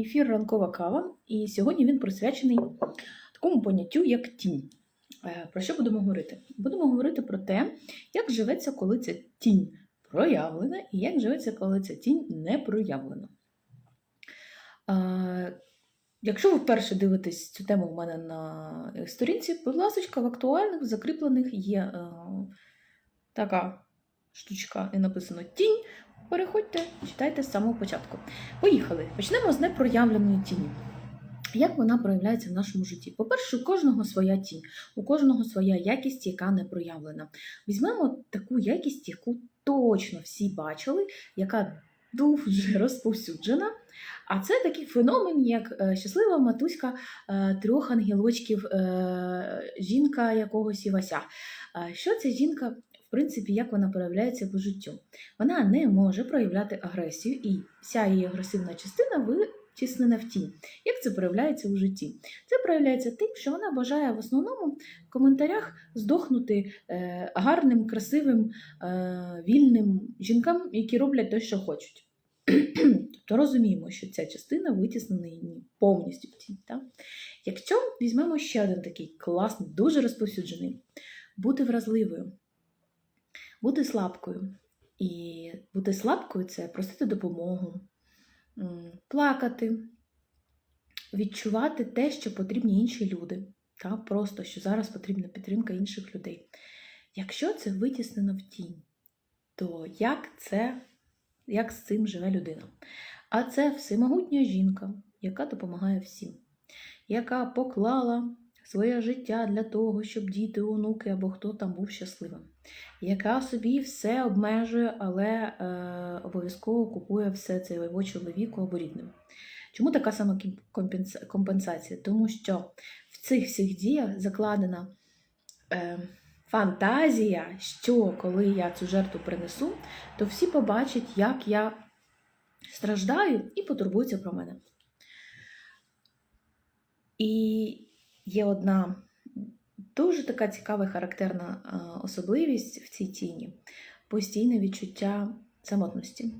ефір ранкова кава, і сьогодні він присвячений такому поняттю, як тінь. Е, Про що будемо говорити? Будемо говорити про те, як живеться, коли ця тінь проявлена, і як живеться, коли ця тінь не проявлена. Е, Якщо ви вперше дивитесь цю тему у мене на сторінці, будь ласка, в актуальних закріплених є е, така штучка, і написано тінь. Переходьте, читайте з самого початку. Поїхали. Почнемо з непроявленої тіні. Як вона проявляється в нашому житті? По-перше, у кожного своя тінь, у кожного своя якість, яка не проявлена. Візьмемо таку якість, яку точно всі бачили, яка дуже розповсюджена. А це такий феномен, як е, щаслива матуська е, трьох ангелочків, е, жінка якогось Івася. Що ця жінка, в принципі, як вона проявляється по життю? Вона не може проявляти агресію, і вся її агресивна частина витіснена в тінь. Як це проявляється у житті? Це проявляється тим, що вона бажає в основному в коментарях здохнути е, гарним, красивим, е, вільним жінкам, які роблять те, що хочуть. Тобто розуміємо, що ця частина витіснена її повністю в тінь. Так? Якщо візьмемо ще один такий класний, дуже розповсюджений, бути вразливою, бути слабкою. І бути слабкою це просити допомогу, плакати, відчувати те, що потрібні інші люди. Та? Просто що зараз потрібна підтримка інших людей. Якщо це витіснено в тінь, то як це, як з цим живе людина? А це всемогутня жінка, яка допомагає всім, яка поклала своє життя для того, щоб діти, онуки або хто там був щасливим, яка собі все обмежує, але е, обов'язково купує все це його чоловіку або рідним. Чому така сама компенсація? Тому що в цих всіх діях закладена е, фантазія, що коли я цю жертву принесу, то всі побачать, як я страждаю і потурбуються про мене. І є одна дуже така цікава і характерна е, особливість в цій тіні постійне відчуття самотності.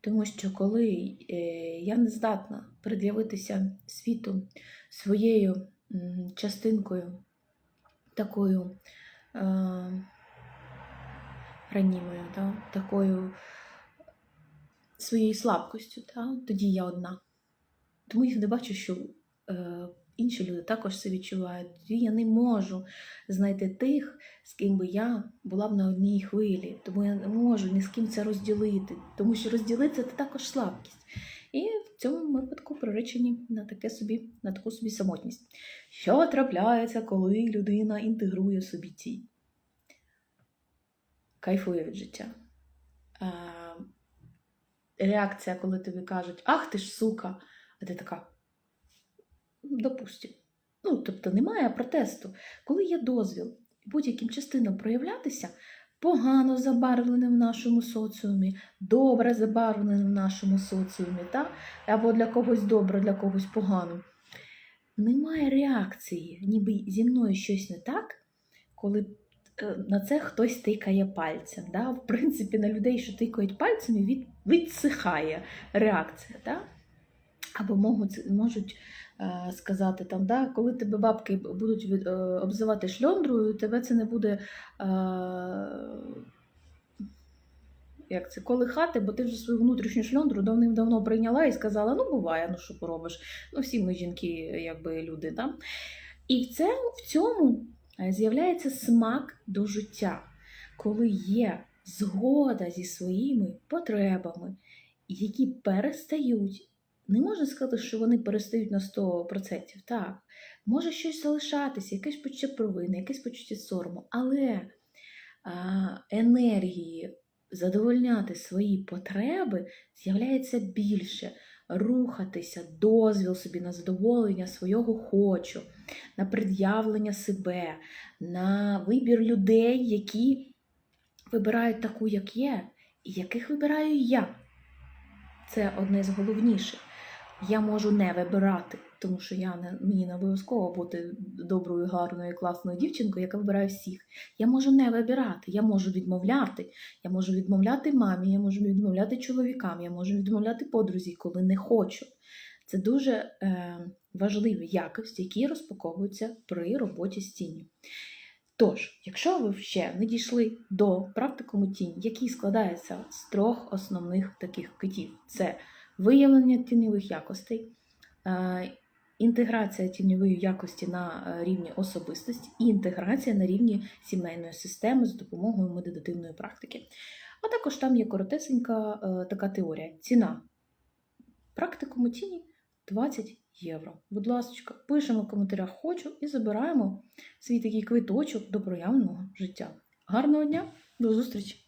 Тому що коли е, я не здатна пред'явитися світу своєю частинкою, такою е, ранімою, да, такою своєю слабкістю, та, тоді я одна. Тому я не бачу, що е, інші люди також це відчувають. Тоді я не можу знайти тих, з ким би я була б на одній хвилі. Тому я не можу ні з ким це розділити, тому що розділити це також слабкість. І в цьому випадку приречені на таке собі, на таку собі самотність. Що трапляється, коли людина інтегрує собі ці? Кайфує від життя. Реакція, коли тобі кажуть, ах ти ж сука, а ти така. Допустим. Ну, тобто немає протесту. Коли є дозвіл будь-яким частинам проявлятися, погано забарвленим в нашому соціумі, добре забарвленим в нашому соціумі, та? або для когось добре, для когось погано. Немає реакції, ніби зі мною щось не так, коли е, на це хтось тикає пальцем. Да? В принципі, на людей, що тикають пальцями, від, відсихає реакція. Да? Або можуть, можуть е, сказати, там, да, коли тебе бабки будуть від, е, обзивати шльондрою, тебе це не буде. Е, як це, колихати, бо ти вже свою внутрішню шльондру давним-давно прийняла і сказала: ну, буває, ну що поробиш. Ну, всі ми жінки, якби люди. Да? І в цьому, в цьому е, з'являється смак до життя, коли є згода зі своїми потребами, які перестають. Не можна сказати, що вони перестають на 100%. Так, може щось залишатися, якесь почуття провини, якесь почуття сорому, але а, енергії задовольняти свої потреби з'являється більше. Рухатися, дозвіл собі на задоволення свого хочу, на пред'явлення себе, на вибір людей, які вибирають таку, як є, і яких вибираю я. Це одне з головніших. Я можу не вибирати, тому що я не, мені не обов'язково бути доброю, гарною, класною дівчинкою, яка вибирає всіх. Я можу не вибирати, я можу відмовляти. Я можу відмовляти мамі, я можу відмовляти чоловікам, я можу відмовляти подрузі, коли не хочу. Це дуже е, важливі якості, які розпаковуються при роботі з тінню. Тож, якщо ви ще не дійшли до практикуму тінь, який складається з трьох основних таких китів: це виявлення тіньових якостей, е, інтеграція тіньової якості на е, рівні особистості і інтеграція на рівні сімейної системи з допомогою медитативної практики. А також там є коротесенька е, така теорія. Ціна практикуму тіні 20 євро. Будь ласка, пишемо в коментарях хочу і забираємо свій такий квиточок до проявленого життя. Гарного дня, до зустрічі!